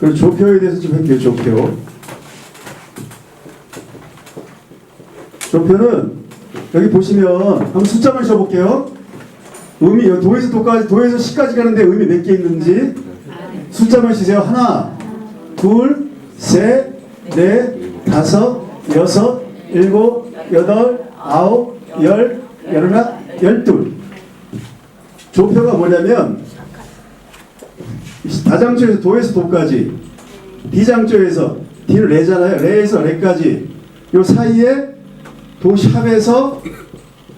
그리고 조표에 대해서 좀 할게요. 조표. 조표는 여기 보시면 한번 숫자만 써볼게요. 의미 도에서 도까지 도에서 시까지 가는데 의미 몇 개 있는지 숫자만 쓰세요. 하나, 둘, 셋, 넷, 다섯, 여섯, 일곱, 여덟, 아홉, 열, 열하나, 열둘. 조표가 뭐냐면 다장조에서 도에서 도까지 D장조에서 D는 레잖아요. 레에서 레까지 요 사이에 도샵에서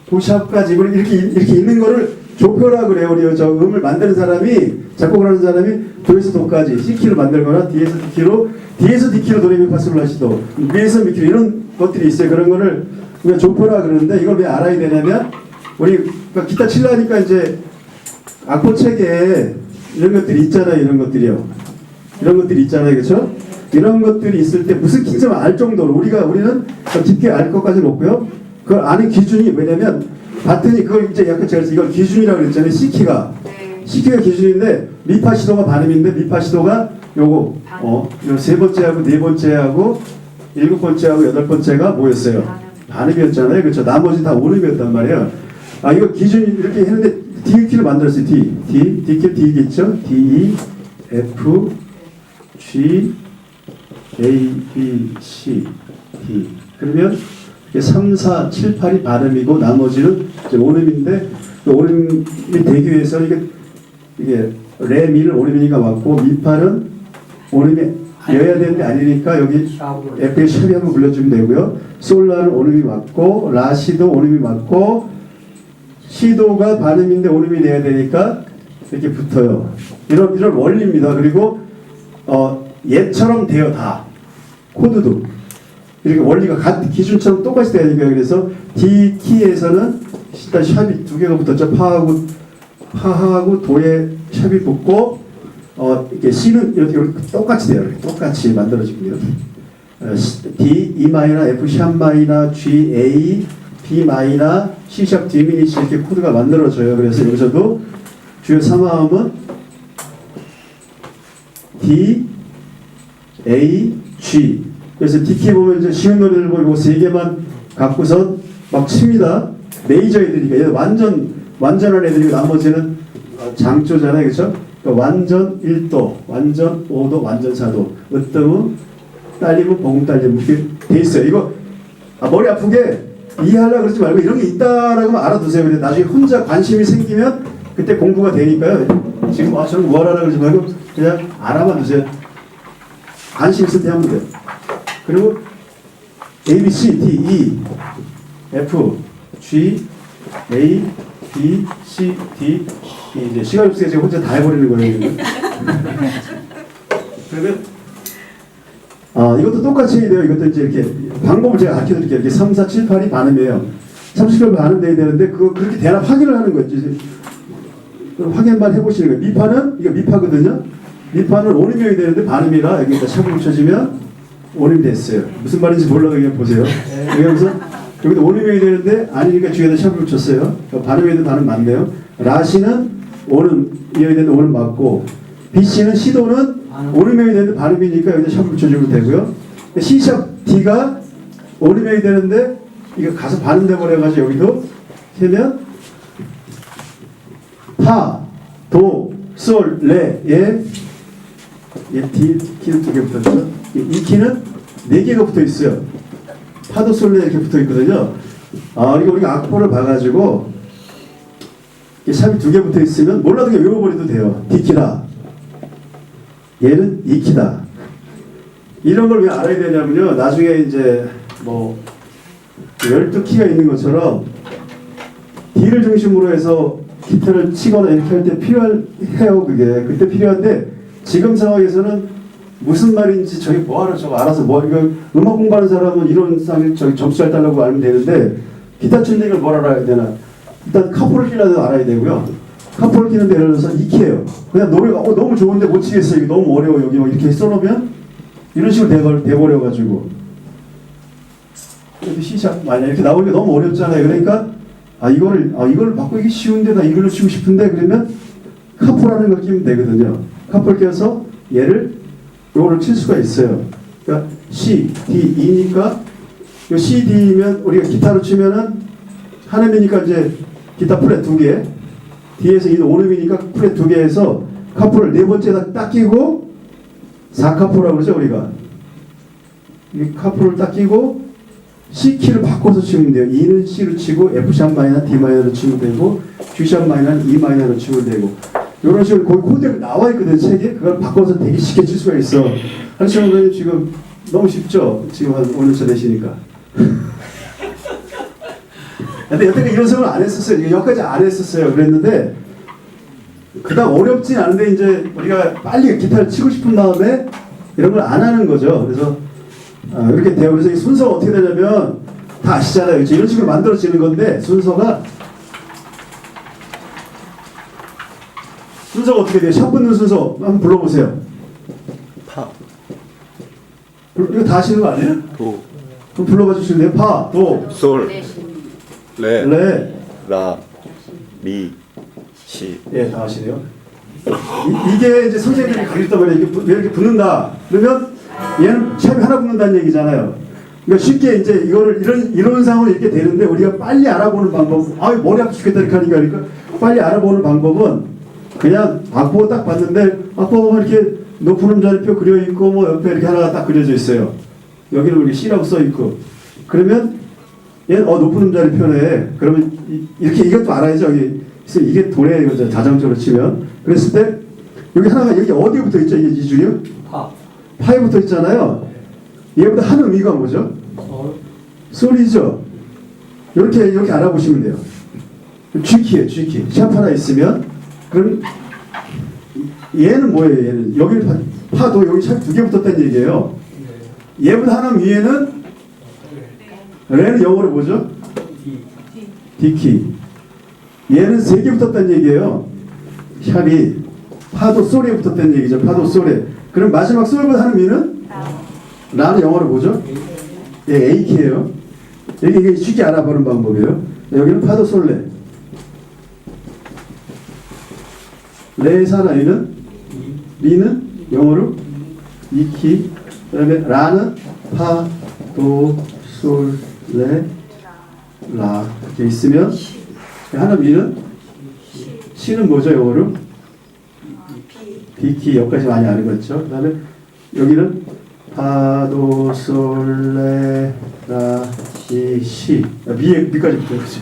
도샵까지 이렇게 이렇게 있는 거를 조표라 그래요. 우리 저 음을 만드는 사람이 작곡을 하는 사람이 도에서 도까지 C키로 만들거나 D에서 D키로 D에서 D키로 도레미파솔라시도 위에서 미키로 이런 것들이 있어요. 그런 거를 우리가 조표라 그러는데 이걸 왜 알아야 되냐면 우리 그러니까 기타 칠라니까 이제 악보 책에 이런 것들이 있잖아요. 이런 것들이요. 이런 것들이 있잖아요. 그렇죠? 이런 것들이 있을 때 무슨 기점을 알 정도로 우리가 우리는 더 깊게 알 것까지는 없고요. 그걸 아는 기준이 뭐냐면 봤더니 그걸 이제 약간 제가 이걸 기준이라고 그랬잖아요. C키가 네. C키가 기준인데 미파 시도가 반음인데 미파 시도가 요거 어, 요세 번째하고 네 번째하고 일곱 번째하고 여덟 번째가 뭐였어요? 반음이었잖아요. 그렇죠? 나머지 다 오름이었단 말이에요. 아 이거 기준 이렇게 했는데 D 키를 만들었어요. D D D 키 D겠죠? D E F G A B C D 그러면 이게 3, 4, 7, 8이 발음이고 나머지는 이제 오름인데 그 오름이 되기 위해서 이게 이게 레 미는 오름이니까 맞고 미파는 오름이 여야 되는데 아니니까 여기 F에 샵이 한번 불러주면 되고요. 솔라는 오름이 맞고 라시도 오름이 맞고 시도가 발음인데 오름이 돼야 되니까 이렇게 붙어요. 이런 이런 원리입니다. 그리고 어, 얘처럼 돼요 다 코드도 이렇게 원리가 같은 기준처럼 똑같이 돼야 되니까 그래서 D 키에서는 일단 샵이 두 개가 붙었죠. 파하고 파하고 도에 샵이 붙고 어 이렇게 C는 이렇게, 이렇게 똑같이 돼요. 이렇게 똑같이 만들어지고요. 어, D, E 마이너, F 샵 마이너, G, A, B 마이너, C 샵 디미니시 이렇게 코드가 만들어져요. 그래서 여기서도 주요 3화음은 D, A, G. 그래서 DK 보면 이제 쉬운 노래를 보고 세 개만 갖고선 막 칩니다. 메이저 애들이니까 얘는 완전 완전한 애들이고 나머지는 어, 장조잖아요, 그렇죠? 그러니까 완전 1도, 완전 5도, 완전 4도. 으뜸은 딸리면 봉 딸리면 이렇게 돼 있어요. 이거 아, 머리 아프게 이해하려고 그러지 말고 이런 게 있다라고 알아두세요. 근데 나중에 혼자 관심이 생기면 그때 공부가 되니까요. 지금 아 저는 뭐 하라고 그러지 말고 그냥 알아만 두세요. 관심 있을 때 하면 돼요. 그리고 A, B, C, D, E, F, G, A, B, C, D, E 이제 시간 없으니까 제가 혼자 다 해버리는 거예요. 그러면 아 이것도 똑같이 해야 돼요. 이것도 이제 이렇게 방법을 제가 가르쳐 드릴게요. 이렇게 3, 4, 7, 8이 반음이에요. 3, 7, 8 반음 돼야 되는데 그거 그렇게 대나 확인을 하는 거죠. 확인만 해보시는 거예요. 미파는 이거 미파거든요. 미파는 오름이어야 되는데 반음이라 여기다 샵을 붙여주면 오름이 됐어요. 무슨 말인지 몰라도 그냥 보세요. 여기서 여기도 오름이어야 되는데 아니니까 뒤에다 샵을 붙였어요. 그러니까 발음에도 발음 맞네요. 라시는 오름이어야 되는데 오름 맞고 BC는 시도는 오름이어야 되는데 발음이니까 여기다 샵을 붙여주면 되고요. C샵 D가 오름이어야 되는데 이거 가서 발음돼 버려가지고 여기도 세면 파, 도, 솔, 레, 예, 예, D 키는 두 개 붙었죠. 이- 이 키는 네 개가 붙어 있어요. 파도, 솔, 레 이렇게 붙어 있거든요. 아, 이거 우리가 악보를 봐가지고 이 샵이 두 개 붙어 있으면 몰라도 외워버려도 돼요. D 키다. 얘는 이 키다. 이런 걸 왜 알아야 되냐면요. 나중에 이제 뭐 12키가 있는 것처럼 D를 중심으로 해서 기타를 치거나 이렇게 할 때 필요해요 그게 그때 필요한데 지금 상황에서는 무슨 말인지 저기 뭐하러 저거 알아서 뭐 이거 음악 공부하는 사람은 이런 상에 저기 점수 잘 달라고 알면 되는데 기타 치는 얘기를 뭘 알아야 되나 일단 카포를 끼라도 알아야 되고요 카포를 끼는데 예를 들어서 이키예요. 그냥 노래가 어, 너무 좋은데 못 치겠어요. 이거 너무 어려워 여기 뭐 이렇게 써놓으면? 이런 식으로 돼버, 돼버려가지고. 이렇게 C샵 만약 이렇게 나오기가 너무 어렵잖아요. 그러니까 아 이거를 아 이거를 바꾸기 쉬운데 나 이걸로 치고 싶은데 그러면 카포라는 걸 끼면 되거든요. 카포를 껴서 얘를 요거를 칠 수가 있어요. 그러니까 C, D, E니까 요 C, D면 우리가 기타로 치면은 한 음이니까 이제 기타 플랫 두 개, D에서 E는 오음이니까 플랫 두 개에서 카포를 네 번째에다 딱 끼고 4카포라고 그러죠 우리가 이 카포를 딱 끼고 C 키를 바꿔서 치면 돼요. E는 C로 치고 F샵 마이너 D 마이너로 치면 되고 G샵 마이너는 E 마이너로 치면 되고 이런 식으로 거기 코드가 나와 있거든요 책에 그걸 바꿔서 되게 쉽게 칠 수가 있어. 한시영 선생님 지금 너무 쉽죠? 지금 한 5년차 되시니까. 근데 여태까지 이런 생각을 안 했었어요. 여기까지 안 했었어요. 그랬는데 그다음 어렵진 않은데 이제 우리가 빨리 기타를 치고 싶은 마음에 이런 걸 안 하는 거죠. 그래서 아, 이렇게 돼요. 그래서 이 순서가 어떻게 되냐면 다 아시잖아요. 그렇죠? 이런 식으로 만들어지는 건데 순서가 순서가 어떻게 돼요? 샵 붙는 순서 한번 불러보세요. 파, 불- 이거 다 하시는 거 아니에요? 도, 그럼 불러봐 주실래요? 파, 도, 솔, 레, 레. 라, 미, 시. 예, 다 하시네요. 이, 게 이제 선생님들이 가르쳤단 말이에요. 이게 부- 왜 이렇게 붙는다. 그러면 얘는 샵이 하나 붙는다는 얘기잖아요. 그러니까 쉽게 이제 이거를 이런 이론상으로 이렇게 되는데 우리가 빨리 알아보는 방법. 아, 머리 아프 죽겠다 이렇게 하니까 그러니까 빨리 알아보는 방법은 그냥 악보 딱 봤는데 악보 보면 이렇게 높은 음자리표 그려 있고 뭐 옆에 이렇게 하나가 딱 그려져 있어요. 여기는 우리 C라고 써 있고 그러면 얘는 어 높은 음자리표네. 그러면 이, 이렇게 이것도 알아야죠. 여기 그래서 이게 도래 이거죠. 자정적으로 치면 그랬을 때 여기 하나가 여기 어디에 붙어 있죠? 이게 이 줄이요? 파, 파에 붙어 있잖아요. 얘보다 한 의미가 뭐죠? 솔, 소리죠. 이렇게 이렇게 알아보시면 돼요. G키예요, G키. 샵 하나 있으면 그럼 얘는 뭐예요? 얘는 여기 파, 파도 여기 샵 두 개 붙었다는 얘기예요. 얘보다 하나 위에는 레는 영어로 뭐죠? 디, D키. 얘는 세 개 붙었다는 얘기예요. 샵이 파도 솔에 붙었다는 얘기죠. 파도 솔에. 그럼 마지막 솔보다 하는 미는 라는 영어로 뭐죠? 예, A키예요. 이게, 이게 쉽게 알아보는 방법이에요. 여기는 파도 솔레. 레에서 하나 이는 리는 영어로 이키. 그다음에 라는 파, 도, 솔, 레, 라 이렇게 있으면 하나 미는 시는 뭐죠 영어로? 비키 여기까지 많이 아는 거죠. 그다음에 여기는 파도 솔레 라시 아, 미에 미까지 붙어요. 그렇죠?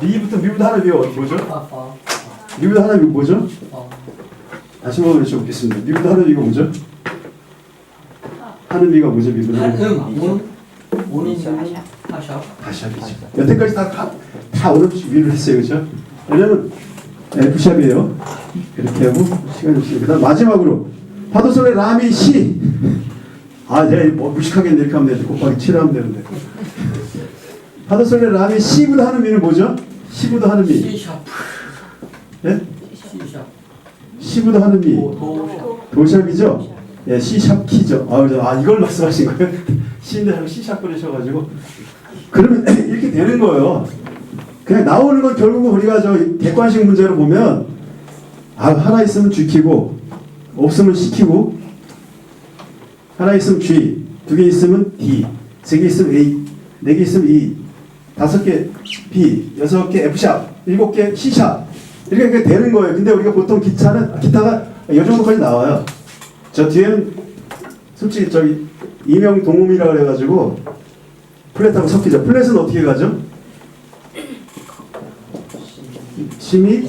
미부터 미부터 하나 어디 뭐죠? 미부터 하나 미 뭐죠? 파, 다시 한번 외쳐보겠습니다. 미부터 하나 미가 뭐죠? 하는 미가 뭐죠? 미부터 하나 미. 다시 하겠죠. 여태까지 다, 다, 다 어렵지 위를 했어요. 그죠? 왜냐면 F샵이에요. 이렇게 하고 시간이 없으니까. 그다음 마지막으로 파도솔의 라미 시. 아, 내가 뭐 무식하게 이렇게 하면 되지. 곱하기 7 하면 되는데. 파도솔의 라미 C보다 하는 미는 뭐죠? C보다 하는 미. C샵, 예? C샵, C보다 하는 미. 도, 도샵이죠? 예, C샵 키죠. 아, 아 이걸 말씀하신 거예요? C인데 C샵 그러셔가지고 그러면 이렇게 되는 거예요. 그냥 나오는 건 결국 우리가 저 객관식 문제로 보면 아 하나 있으면 G 키고 없으면 C 키고 하나 있으면 G 두 개 있으면 D 세 개 있으면 A 네 개 있으면 E 다섯 개 B 여섯 개 F 샵 일곱 개 C 샵 이렇게 되는 거예요. 근데 우리가 보통 기타는 기타가 이 정도까지 나와요. 저 뒤에는 솔직히 저기 이명 동음이라 그래가지고 플랫하고 섞이죠. 플랫은 어떻게 가죠? 심이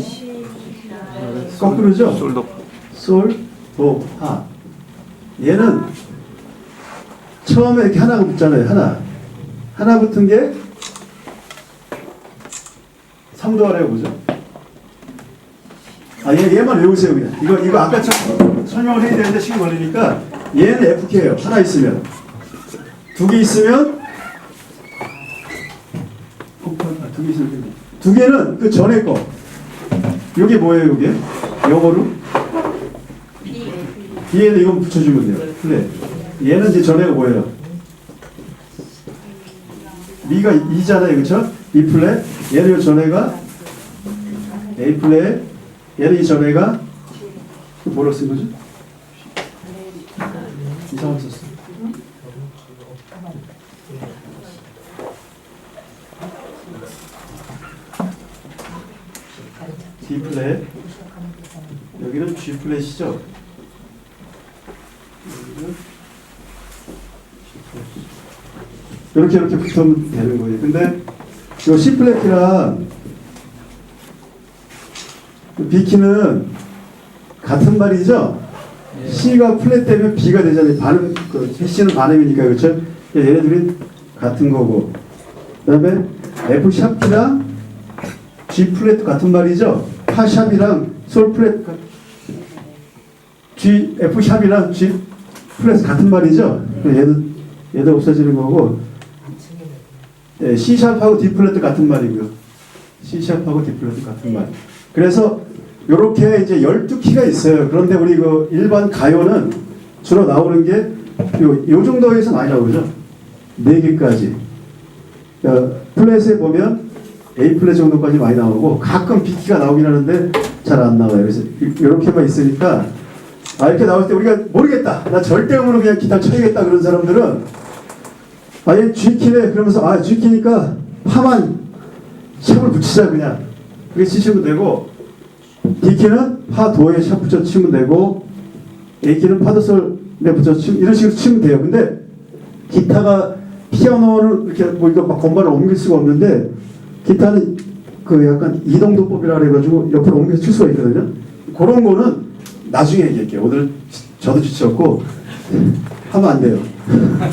거꾸로죠. 솔도, 솔, 도, 하. 얘는 처음에 이렇게 하나가 붙잖아요. 하나. 하나 붙은 게 3도 아래 보죠. 아, 얘, 얘만 외우세요, 그냥. 이거, 이거 아까 처럼 설명을 해야 되는데 시간 걸리니까 얘는 FK예요. 하나 있으면. 두 개 있으면 아, 두 개 있으면 두 개는 그 전에 거. 요게 뭐예요, 요게? 영어로? 뒤에는 이건 붙여주면 돼요. 플랫. 얘는 이제 전에가 뭐예요? 미가 2잖아요, 그쵸? E 플랫. 얘는 요 전에가 A 플랫. 얘는 이 전에가 그 뭐라고 쓴 거죠? 이상한 썼어. D 플랫 여기는 G 플랫이죠. 여기는 G 플랫. 이렇게 이렇게 붙으면 되는 거예요. 근데 이 C 플랫이랑 B 키는 같은 말이죠. C가 플랫 되면 B가 되잖아요. 반음 그 C는 반음이니까 그렇죠. 얘네들이 같은 거고. 그 다음에 F 샵 키랑 G 플랫 같은 말이죠. 파 샵이랑 솔 같- G F 샵이랑 G 플랫 같은 말이죠. 얘도 얘도 없어지는 거고. 예, C 샵하고 D 플랫 같은 말이고요. C 샵하고 D 플랫 같은 말. 그래서 요렇게 이제 12키가 있어요. 그런데 우리 그 일반 가요는 주로 나오는 게 요, 요 정도에서 많이 나오죠. 4개까지. 플랫에 보면 A 플랫 정도까지 많이 나오고 가끔 B 키가 나오긴 하는데 잘 안 나와요. 그래서 이- 이렇게만 있으니까 아 이렇게 나올 때 우리가 모르겠다. 나 절대 음으로 그냥 기타 쳐야겠다 그런 사람들은 아얘 G 키네 그러면서 아 G 키니까 파만 샵을 붙이자 그냥 그게 치시면 되고 D 키는 파 도에 샵 붙여 치면 되고 A 키는 파도솔에 붙여 치면 이런 식으로 치면 돼요. 근데 기타가 피아노를 이렇게 뭐 이거 막 건반을 옮길 수가 없는데 기타는 그 약간 이동도법이라 그래가지고 옆으로 옮겨서 칠 수가 있거든요. 그런 거는 나중에 얘기할게요. 오늘 저도 지쳤고 하면 안 돼요.